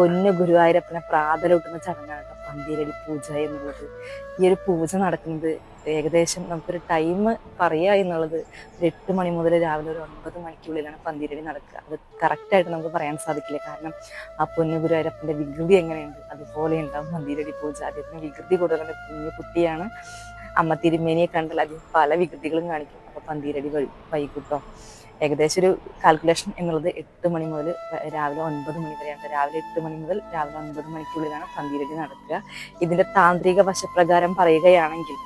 പൊന്നു ഗുരുവായൂരപ്പനെ പ്രാതലൂട്ടുന്ന ചടങ്ങാണ് കേട്ടോ. പന്തീരടി പൂജ എന്നുള്ളത്. ഈ ഒരു പൂജ നടക്കുന്നത് ഏകദേശം നമുക്കൊരു ടൈം പറയുക എന്നുള്ളത് ഒരു എട്ട് മണി മുതൽ രാവിലെ ഒരു ഒൻപത് മണിക്കുള്ളിലാണ് പന്തീരടി നടക്കുക. അത് കറക്റ്റായിട്ട് നമുക്ക് പറയാൻ സാധിക്കില്ല. കാരണം ആ പൊന്നു ഗുരുവായൂരപ്പന്റെ വികൃതി എങ്ങനെയുണ്ട്? അതുപോലെ ഉണ്ടാവും പന്തീരടി പൂജ? അദ്ദേഹത്തിന് വികൃതി കൂടുതലുള്ള കുഞ്ഞു കുട്ടിയാണ്. അമ്മ തിരുമേനിയെ കണ്ടാൽ അതിൽ പല വികൃതികളും കാണിക്കും. അപ്പൊ പന്തീരടി വഴി വൈകിട്ടോ. ഏകദേശം ഒരു കാൽക്കുലേഷൻ എന്നുള്ളത് എട്ട് മണി മുതൽ രാവിലെ ഒൻപത് മണി വരെയാണ്. രാവിലെ എട്ട് മണി മുതൽ രാവിലെ ഒൻപത് മണിക്കുള്ളിലാണ് പന്തീരടി നടക്കുക. ഇതിന്റെ താന്ത്രിക വശപ്രകാരം പറയുകയാണെങ്കിൽ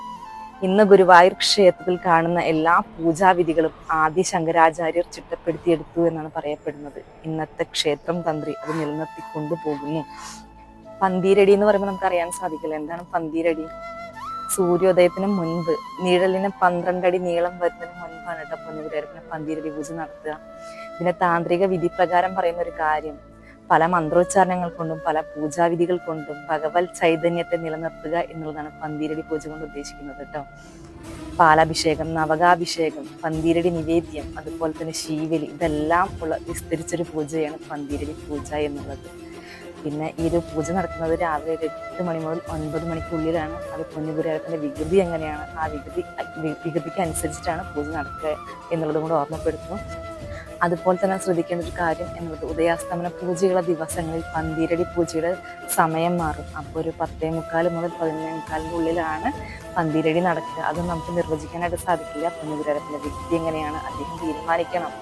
ഇന്ന് ഗുരുവായൂർ ക്ഷേത്രത്തിൽ കാണുന്ന എല്ലാ പൂജാവിധികളും ആദി ശങ്കരാചാര്യർ ചിട്ടപ്പെടുത്തിയെടുത്തു എന്നാണ് പറയപ്പെടുന്നത്. ഇന്നത്തെ ക്ഷേത്രം തന്ത്രി അത് നിലനിർത്തി കൊണ്ടുപോകുന്നു പന്തീരടി എന്ന് പറയുമ്പോൾ നമുക്ക് അറിയാൻ സാധിക്കില്ല. എന്താണ് പന്തീരടി? സൂര്യോദയത്തിന് മുൻപ് നിഴലിന് പന്ത്രണ്ടടി നീളം വരുന്നതിന് മുൻപാണ് കേട്ടോ പൊന്നുകുരേരപ്പിനെ പന്തിരടി പൂജ നടത്തുക. പിന്നെ താന്ത്രിക വിധി പ്രകാരം പറയുന്ന ഒരു കാര്യം പല മന്ത്രോച്ചാരണങ്ങൾ കൊണ്ടും പല പൂജാവിധികൾ കൊണ്ടും ഭഗവത് ചൈതന്യത്തെ നിലനിർത്തുക എന്നുള്ളതാണ് പന്തീരടി പൂജ കൊണ്ട് ഉദ്ദേശിക്കുന്നത് കേട്ടോ. പാലാഭിഷേകം നവകാഭിഷേകം പന്തീരടി നിവേദ്യം അതുപോലെ തന്നെ ശീവലി ഇതെല്ലാം ഉള്ള വിസ്തരിച്ചൊരു പൂജയാണ് പന്തീരടി പൂജ എന്നുള്ളത്. പിന്നെ ഈ ഒരു പൂജ നടക്കുന്നത് രാവിലെ ഒരു എട്ട് മണി മുതൽ ഒൻപത് മണിക്കുള്ളിലാണ്. അത് കുഞ്ഞുപുരാരത്തിന്റെ വികൃതി എങ്ങനെയാണ്? ആ വികൃതി വികൃതിക്ക് അനുസരിച്ചിട്ടാണ് പൂജ നടക്കുക എന്നുള്ളതും കൂടെ ഓർമ്മപ്പെടുത്തുന്നു. അതുപോലെ തന്നെ ശ്രദ്ധിക്കേണ്ട ഒരു കാര്യം എന്നുള്ളത് ഉദയാസ്തമന പൂജയുള്ള ദിവസങ്ങളിൽ പന്തീരടി പൂജയുടെ സമയം മാറും. അപ്പോൾ ഒരു പത്തേ മുക്കാൽ മുതൽ പതിനൊന്നേ മുക്കാലിന്റെ ഉള്ളിലാണ് പന്തീരടി നടക്കുക. അത് നമുക്ക് നിർവചിക്കാനായിട്ട് സാധിക്കില്ല. കുഞ്ഞുപുരാരത്തിന്റെ വ്യക്തി എങ്ങനെയാണ്? അദ്ദേഹം തീരുമാനിക്കണം.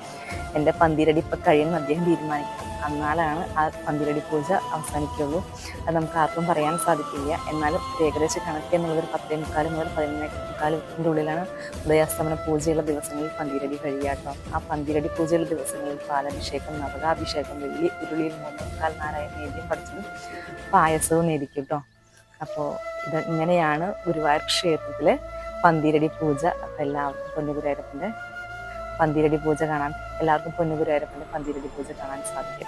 എന്റെ പന്തീരടി ഇപ്പം കഴിയുമെന്ന് അദ്ദേഹം തീരുമാനിക്കണം എന്നാലാണ് ആ പന്തിരടി പൂജ അവസാനിക്കുള്ളൂ. അത് നമുക്ക് ആർക്കും പറയാൻ സാധിക്കില്ല. എന്നാലും ഏകദേശം കണക്ക് എന്നുള്ളത് ഒരു പത്തേ മുക്കാൽ മുതൽ പതിനൊന്നേ മുക്കാലിന്റെ ഉള്ളിലാണ് ഉദയാസ്തമന പൂജയുള്ള ദിവസങ്ങളിൽ പന്തിരടി കഴിയാട്ടോ ആ പന്തിരടി പൂജയുള്ള ദിവസങ്ങളിൽ പാലഭിഷേകം നവകാഭിഷേകം വലിയ ഉരുളിയിൽ മൂന്ന് മുക്കാൽ നാരായണ നേദ്യം പഠിച്ചതും പായസവും നേടിക്കും കേട്ടോ. അപ്പോൾ ഇത് ഇങ്ങനെയാണ് ഗുരുവായൂർ ക്ഷേത്രത്തിലെ പന്തിരടി പൂജ? അപ്പോൾ എല്ലാവർക്കും പൊന്നുഗുരുവായൂരപ്പന്റെ പന്തിരടി പൂജ കാണാൻ എല്ലാവർക്കും പൊന്നുഗുരുവായൂരപ്പന്റെ പന്തിരടി പൂജ കാണാൻ സാധിക്കും.